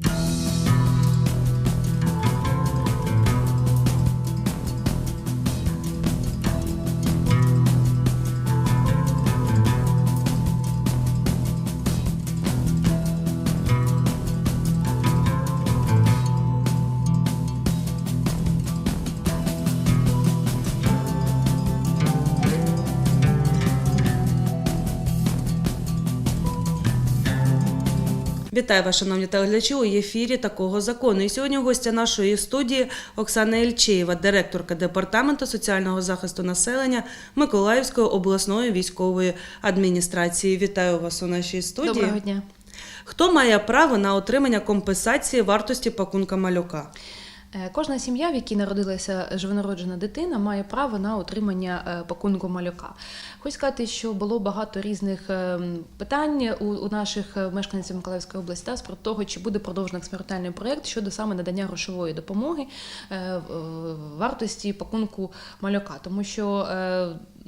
Вітаю вас, шановні телеглядачі, у ефірі такого закону. І сьогодні гостя нашої студії Оксана Ільчеєва, директорка департаменту соціального захисту населення Миколаївської обласної військової адміністрації. Вітаю вас у нашій студії. Доброго дня. Хто має право на отримання компенсації вартості пакунка малюка? Е, Кожна сім'я, в якій народилася живонароджена дитина, має право на отримання е, пакунку малюка. Хочу сказати, що було багато різних е, питань у, наших мешканців Миколаївської області та, про того, чи буде продовжений експериментальний проєкт щодо саме надання грошової допомоги вартості пакунку малюка, тому що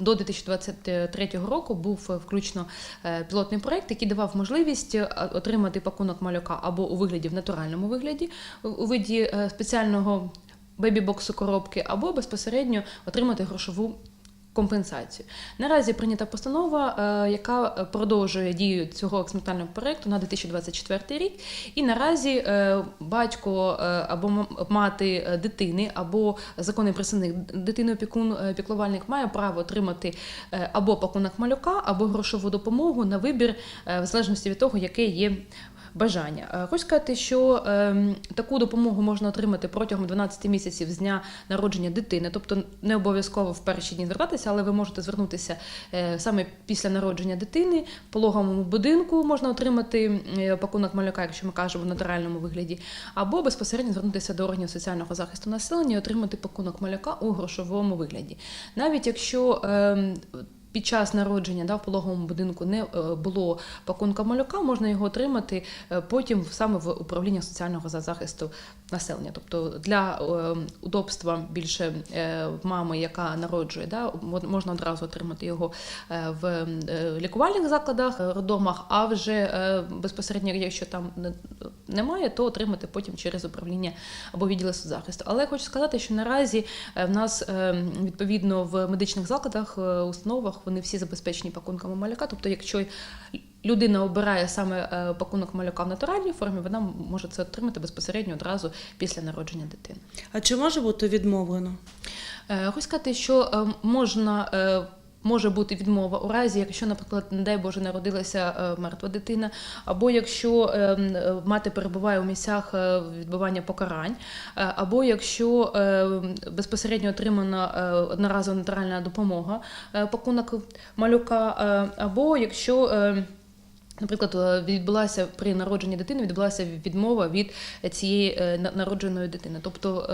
до 2023 року був е, включно е, пілотний проект, який давав можливість е, отримати пакунок малюка або у вигляді в натуральному вигляді, у- виді спеціального бебі-боксу коробки, або безпосередньо отримати грошову. Компенсацію наразі прийнята постанова, е, яка продовжує дію цього експериментального проєкту на 2024 рік. І наразі е, батько е, або мати дитини, або законний представник дитини опікун піклувальник має право отримати або пакунок малюка, або грошову допомогу на вибір, в залежності від того, яке є. Бажання. Е, Хочу сказати, що ем, таку допомогу можна отримати протягом 12 місяців з дня народження дитини, тобто не обов'язково в перші дні звертатися, але ви можете звернутися е, саме після народження дитини в пологовому будинку можна отримати е, пакунок малюка, якщо ми кажемо в натуральному вигляді, або безпосередньо звернутися до органів соціального захисту населення і отримати пакунок малюка у грошовому вигляді. Навіть якщо ем, під час народження да, в пологовому будинку не е, було пакунка малюка, можна його отримати е, потім саме в управління соціального захисту населення. Тобто для е, удобства більше мами, яка народжує, да, можна одразу отримати його в лікувальних закладах, роддомах, а вже безпосередньо, якщо там немає, то отримати потім через управління або відділи соцзахисту. Але хочу сказати, що наразі в нас відповідно в медичних закладах, установах вони всі забезпечені пакунками малюка. Тобто, якщо людина обирає саме е, пакунок малюка в натуральній формі, вона може це отримати безпосередньо одразу після народження дитини. А чи може бути відмовлено? Е, Хочу сказати, що е, можна. Може бути відмова у разі, якщо, наприклад, не дай Боже, народилася е, мертва дитина, або якщо е, м, е, мати перебуває у місцях е, відбування покарань, або якщо е, безпосередньо отримана одноразова натуральна допомога, пакунок малюка, або якщо. е, Наприклад, відбулася при народженні дитини, відбулася відмова від цієї народженої дитини. Тобто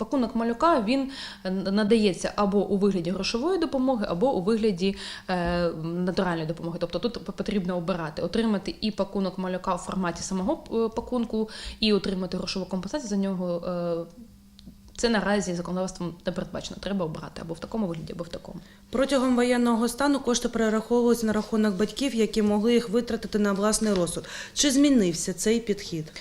пакунок малюка він е, надається або у вигляді грошової допомоги, або у вигляді е, натуральної допомоги. Тобто тут потрібно обирати, отримати і пакунок малюка в форматі самого е, пакунку, і отримати грошову компенсацію за нього. Це наразі законодавством не передбачено. Треба обирати або в такому вигляді, або в такому. Протягом воєнного стану кошти перераховувалися на рахунок батьків, які могли їх витратити на власний розсуд. Чи змінився цей підхід?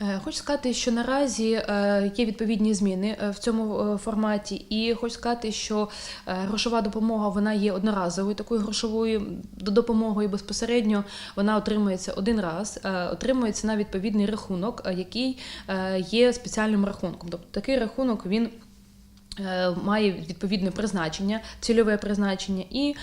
Е, Хочу сказати, що наразі е, є відповідні зміни е, в цьому форматі, і хочу сказати, що грошова допомога вона є одноразовою такою грошовою допомогою безпосередньо вона отримується один раз, отримується на відповідний рахунок, який є спеціальним рахунком. Тобто такий рахунок він. Має відповідне призначення, цільове призначення, і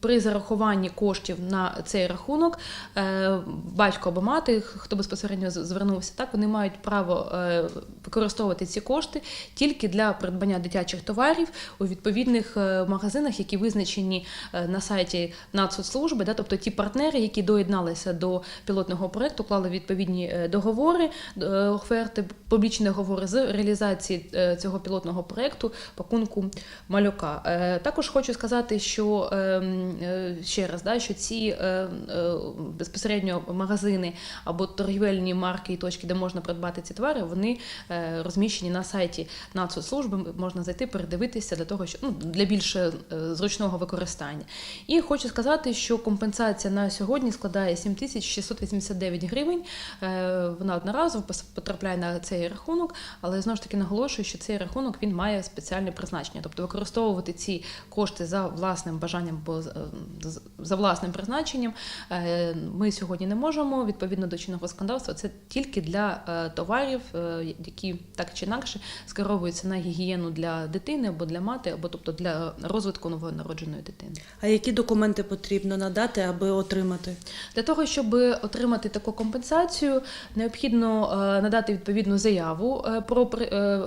при зарахуванні коштів на цей рахунок е, батько або мати, хто безпосередньо звернувся, так вони мають право е, використовувати ці кошти тільки для придбання дитячих товарів у відповідних е, магазинах, які визначені на сайті Нацсоцслужби, да, тобто ті партнери, які доєдналися до пілотного проекту, клали відповідні договори, оферти, публічні договори з реалізації цього пілотного проекту пакунку малюка. Також хочу сказати, що ем, ще раз, да, що ці е, е, безпосередньо магазини або торгівельні марки і точки, де можна придбати ці товари, вони е, розміщені на сайті Нацслужби. Можна зайти, передивитися для того, що ну, для більш е, зручного використання. І хочу сказати, що компенсація на сьогодні складає 7689 гривень. Е, Вона одноразово потрапляє на цей рахунок, але знову ж таки наголошую, що цей рахунок він має спеціальне призначення, тобто використовувати ці кошти за власним бажанням або е, за власним призначенням. е, Ми сьогодні не можемо відповідно до чинного законодавства. Це тільки для е, товарів, е, які так чи інакше скеровуються на гігієну для дитини або для мати, або тобто для розвитку новонародженої дитини. А які документи потрібно надати, аби отримати? Для того, щоб отримати таку компенсацію, необхідно надати відповідну заяву про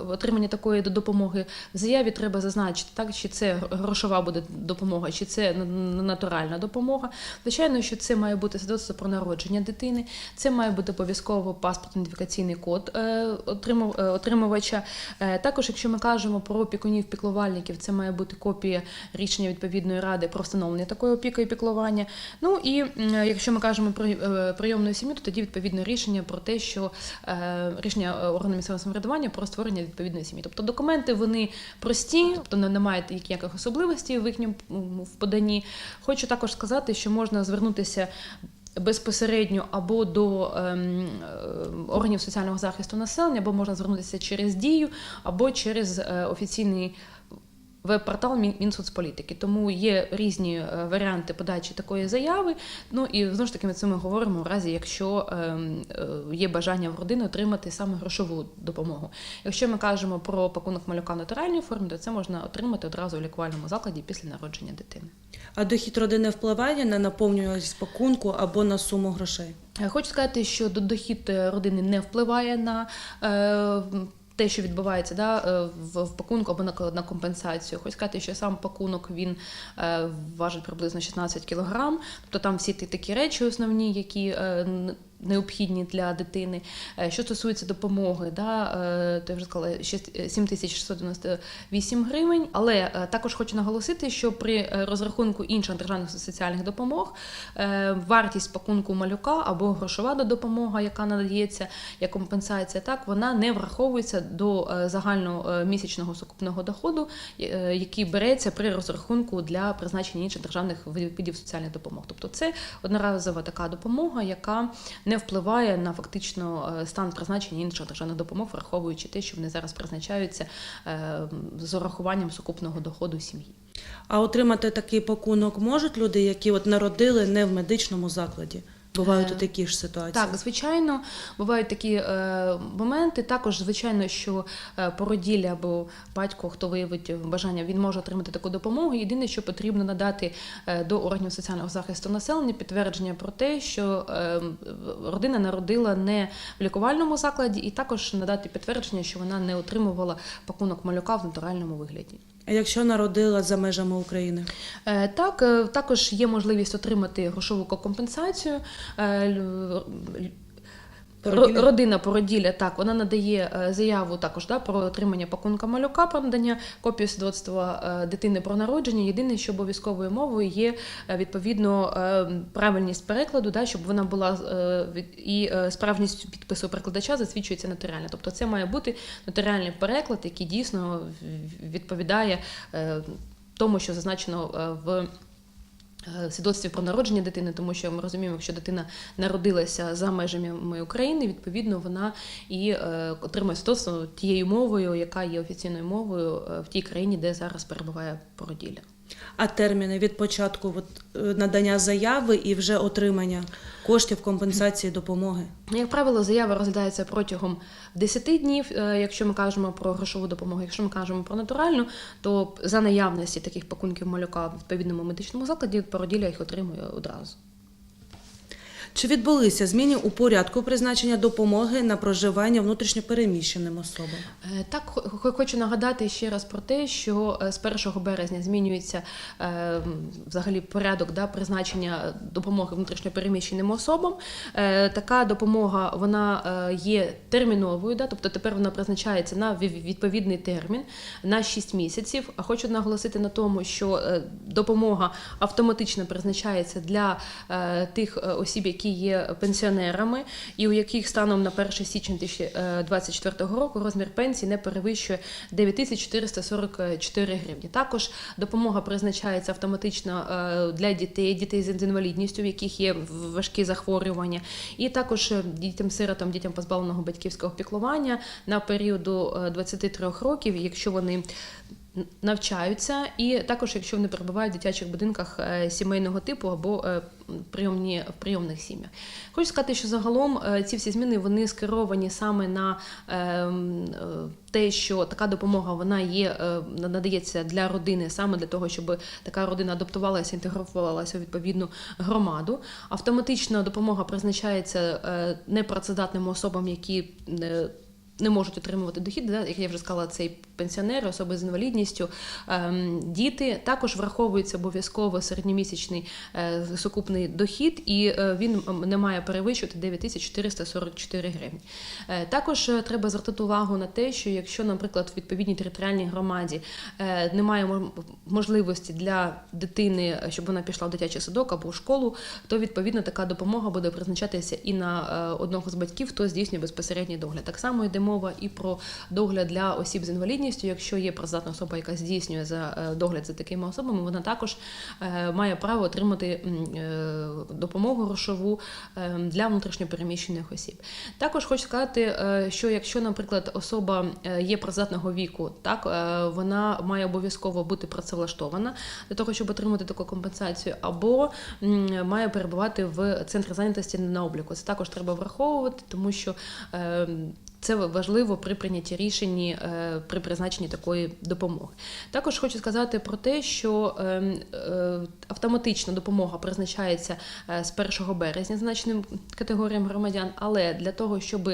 отримання такої допомоги. В заяві треба зазначити, так, чи це грошова буде допомога, чи це натуральна допомога. Звичайно, що це має бути свідоцтво про народження дитини, це має бути обов'язково паспорт-ідентифікаційний код е, е, отримувача. Е, Також, якщо ми кажемо про опікунів піклувальників, це має бути копія рішення відповідної ради про встановлення такої опіки і піклування. Ну і якщо ми кажемо про прийомну сім'ю, то тоді відповідне рішення про те, що рішення органу місцевого самоврядування про створення відповідної сім'ї. Тобто документи вони прості, тобто не- немає ніяких особливостей в їхньому в поданні. Хочу також сказати, що можна звернутися. Безпосередньо або до ем, е, органів соціального захисту населення, або можна звернутися через дію, або через е, офіційний веб-портал Мін- Мінсоцполітики. Тому є різні е, варіанти подачі такої заяви. Ну і знову ж таки ми це ми говоримо в разі, якщо ем, е, є бажання в родини отримати саме грошову допомогу. Якщо ми кажемо про пакунок малюка в натуральній формі, то це можна отримати одразу в лікувальному закладі після народження дитини. А дохід родини впливає на наповнюваність пакунку або на суму грошей? Е, Хочу сказати, що до- дохід родини не впливає на те, що відбувається да, е, в, в пакунку або на, на компенсацію. Хочу сказати, що сам пакунок він е, важить приблизно 16 кілограм. Тобто там всі ті такі речі основні, які е, необхідні для дитини. Е, Що стосується допомоги, да, е, то я вже сказала, шість- е, 7698 гривень. Але також хочу наголосити, що при розрахунку інших державних соціальних допомог вартість пакунку малюка або грошова допомога, яка надається як компенсація, так вона не враховується до е, загального е, місячного сукупного доходу, який береться при розрахунку для призначення інших державних видів соціальних допомог. Тобто це одноразова така допомога, яка не впливає на фактично е, стан призначення інших державних допомог, враховуючи те, що вони зараз призначаються е, з урахуванням сукупного доходу сім'ї. А отримати такий пакунок можуть люди, які от народили не в медичному закладі? Бувають Е, і такі ж ситуації. Так, звичайно, бувають такі е, моменти. Також, звичайно, що е, породілля або батько, хто виявить бажання, він може отримати таку допомогу. Єдине, що потрібно надати е, до органів соціального захисту населення підтвердження про те, що е, родина народила не в лікувальному закладі, і також надати підтвердження, що вона не отримувала пакунок малюка в натуральному вигляді. Якщо народила за межами України? Е, Так, е, також є можливість отримати грошову компенсацію. Породілля? Родина породілля, так, вона надає е, заяву також да, про отримання пакунка малюка, про надання копії свідоцтва е, дитини про народження. Єдине, що обов'язковою мовою є е, відповідно правильність перекладу, да, щоб вона була і справжність підпису перекладача засвідчується нотаріально. Тобто це має бути нотаріальний переклад, який дійсно відповідає тому, що зазначено в. Е, Свідоцтві про народження дитини, тому що ми розуміємо, якщо дитина народилася за межами України, відповідно вона і е, отримує свідоцтво тією мовою, яка є офіційною мовою е, в тій країні, де зараз перебуває породілля. А терміни від початку от, е, надання заяви і вже отримання коштів компенсації допомоги? Як правило, заява розглядається протягом 10 днів, е, якщо ми кажемо про грошову допомогу. Якщо ми кажемо про натуральну, то за наявності таких пакунків малюка в відповідному медичному закладі породілля їх отримує одразу. Чи відбулися зміни у порядку призначення допомоги на проживання внутрішньопереміщеним особам? Е, Так, хо- хо- хочу нагадати ще раз про те, що е, з 1 березня змінюється е, взагалі порядок да, призначення допомоги внутрішньопереміщеним особам. Така допомога вона є терміновою, да, тобто тепер вона призначається на відповідний термін на 6 місяців. А хочу наголосити на тому, що допомога автоматично призначається для тих осіб, які є пенсіонерами, і у яких станом на 1 січня 2024 року розмір пенсії не перевищує 9444 гривні. Також допомога призначається автоматично е, для дітей, дітей з інвалідністю, в яких є важкі захворювання, і також е, дітям-сиротам, дітям позбавленого батьківського піклування на період е, 23 років, якщо вони навчаються, і також якщо вони перебувають в дитячих будинках е, сімейного типу або е, прийомні в прийомних сім'ях. Хочу сказати, що загалом е, ці всі зміни вони скеровані саме на е, м, е, те, що така допомога вона є надається для родини, саме для того, щоб така родина адаптувалася, інтегрувалася у відповідну громаду. Автоматично допомога призначається непрацездатним особам, які не можуть отримувати дохід, да, як я вже сказала, це і пенсіонери, особи з інвалідністю, ем, діти. Також враховується обов'язково середньомісячний е, сукупний дохід, і е, він не має перевищувати 9444 гривні. Е, також треба звертати увагу на те, що якщо, наприклад, в відповідній територіальній громаді немає можливості для дитини, щоб вона пішла в дитячий садок або в школу, то відповідно така допомога буде призначатися і на одного з батьків, хто здійснює безпосередній догляд. Так само йде мова і про догляд для осіб з інвалідністю. Якщо є працездатна особа, яка здійснює за е, догляд за такими особами, вона також е, має право отримати е, допомогу грошову для внутрішньопереміщених осіб. Також хочу сказати, що якщо, наприклад, особа є працездатного віку, так вона має обов'язково бути працевлаштована для того, щоб отримати таку компенсацію, або має перебувати в центрі зайнятості на обліку. Це також треба враховувати, тому що. Це важливо при прийнятті рішень е, при призначенні такої допомоги. Також хочу сказати про те, що е, е, автоматична допомога призначається е, з 1 березня значним категоріям громадян, але для того, щоб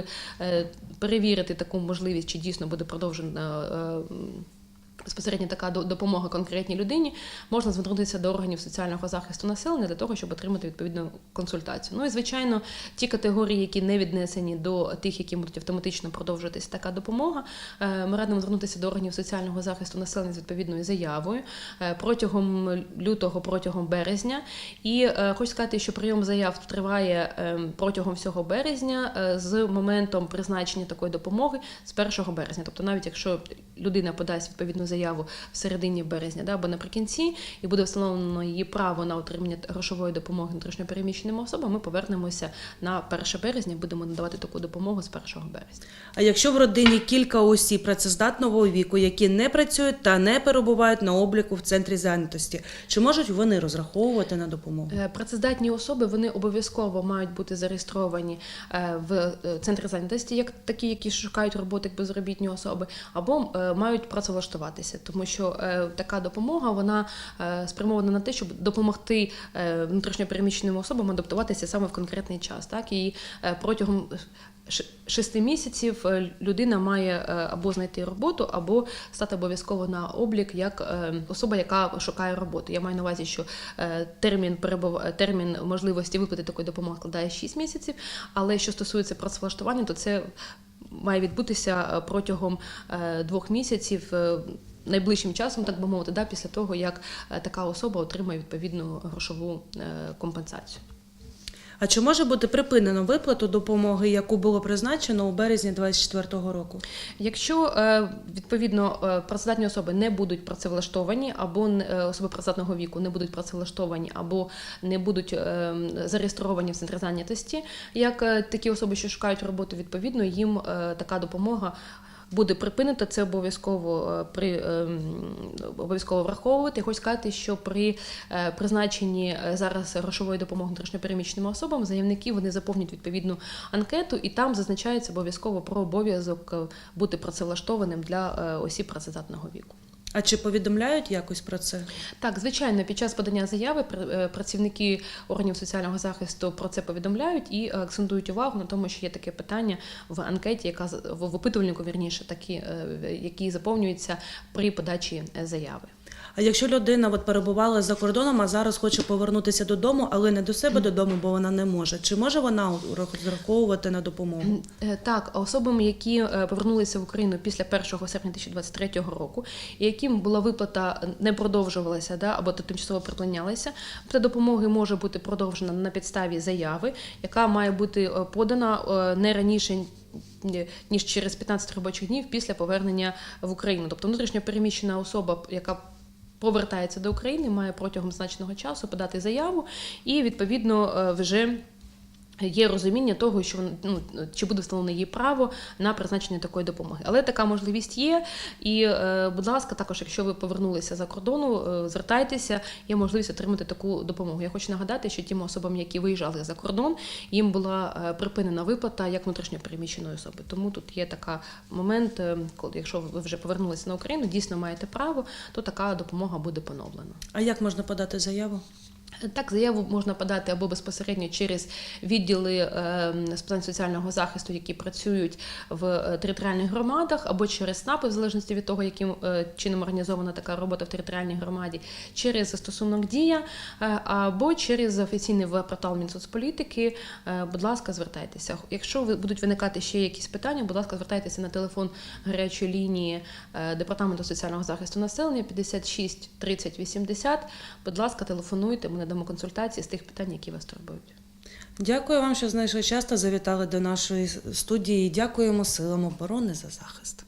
перевірити таку можливість, чи дійсно буде продовжена. Безпосередньо така допомога конкретній людині можна звернутися до органів соціального захисту населення для того, щоб отримати відповідну консультацію. Ну і звичайно, ті категорії, які не віднесені до тих, які будуть автоматично продовжуватись така допомога, е, ми радимо звернутися до органів соціального захисту населення з відповідною заявою е, протягом лютого, протягом березня. І е, хочу сказати, що прийом заяв триває протягом всього березня з моментом призначення такої допомоги з 1 березня. Тобто, навіть якщо людина подасть відповідну заяву в середині березня да, або наприкінці, і буде встановлено її право на отримання грошової допомоги внутрішньопереміщеним особам, ми повернемося на 1 березня, будемо надавати таку допомогу з 1 березня. А якщо в родині кілька осіб працездатного віку, які не працюють та не перебувають на обліку в центрі зайнятості, чи можуть вони розраховувати на допомогу? Е, Працездатні особи вони обов'язково мають бути зареєстровані е, в е, центрі зайнятості, як такі, які шукають роботи як безробітні особи, або мають працевлаштуватися, тому що е, така допомога вона е, спрямована на те, щоб допомогти е, внутрішньопереміщеним особам адаптуватися саме в конкретний час. Так і е, протягом шести місяців е, людина має е, або знайти роботу, або стати обов'язково на облік як е, особа, яка шукає роботу. Я маю на увазі, що термін термін можливості виплати такої допомоги складає 6 місяців. Але що стосується працевлаштування, то це має відбутися протягом двох місяців. Е, Найближчим часом, так би мовити, да, після того, як е, така особа отримає відповідну грошову е, компенсацію. А чи може бути припинено виплату допомоги, яку було призначено у березні 2024 року? Якщо е, відповідно е, працездатні особи не будуть працевлаштовані, або е, особи працездатного віку не будуть працевлаштовані, або не будуть е, зареєстровані в центрі зайнятості, як е, такі особи, що шукають роботу, відповідно їм е, така допомога. Буде припинено, це обов'язково е, при ем, обов'язково враховувати. Я хочу сказати, що при е, призначенні е, зараз грошової допомоги внутрішньопереміщеним особам заявники вони заповнюють відповідну анкету, і там зазначається обов'язково про обов'язок бути працевлаштованим для осіб працездатного віку. А чи повідомляють якось про це? Так, звичайно, під час подання заяви е, працівники органів соціального захисту про це повідомляють і е, акцентують увагу на тому, що є таке питання в анкеті, яка в опитувальнику, вірніше, такі, е, які заповнюються при подачі заяви. А якщо людина от перебувала за кордоном, а зараз хоче повернутися додому, але не до себе додому, бо вона не може, чи може вона розраховувати на допомогу? Е, Так, особам, які е, повернулися в Україну після 1 серпня 2023 року, і яким була виплата е, не продовжувалася да, або тимчасово припинялася, та допомоги може бути продовжена на підставі заяви, яка має бути подана не раніше. Ніж через 15 робочих днів після повернення в Україну, тобто внутрішньо переміщена особа, яка повертається до України, має протягом значного часу подати заяву, і відповідно е, вже Є розуміння того, що ну, чи буде встановлено її право на призначення такої допомоги. Але така можливість є. І, е, будь ласка, також, якщо ви повернулися за кордону, е, звертайтеся, є можливість отримати таку допомогу. Я хочу нагадати, що тим особам, які виїжджали за кордон, їм була е, припинена виплата як внутрішньо переміщеної особи. Тому тут є така момент, коли якщо ви вже повернулися на Україну, дійсно маєте право, то така допомога буде поновлена. А як можна подати заяву? Так, заяву можна подати або безпосередньо через відділи е, з питань соціального захисту, які працюють в е, територіальних громадах, або через СНАПи, в залежності від того, яким е, чином організована така робота в територіальній громаді, через застосунок дія, е, або через офіційний веб-портал Мінсоцполітики. Будь ласка, звертайтеся. Якщо будуть виникати ще якісь питання, будь ласка, звертайтеся на телефон гарячої лінії департаменту соціального захисту населення 56 30 80. Будь ласка, телефонуйте, ми надамо консультації з тих питань, які вас турбують. Дякую вам, що знайшли час та завітали до нашої студії. Дякуємо силам оборони за захист.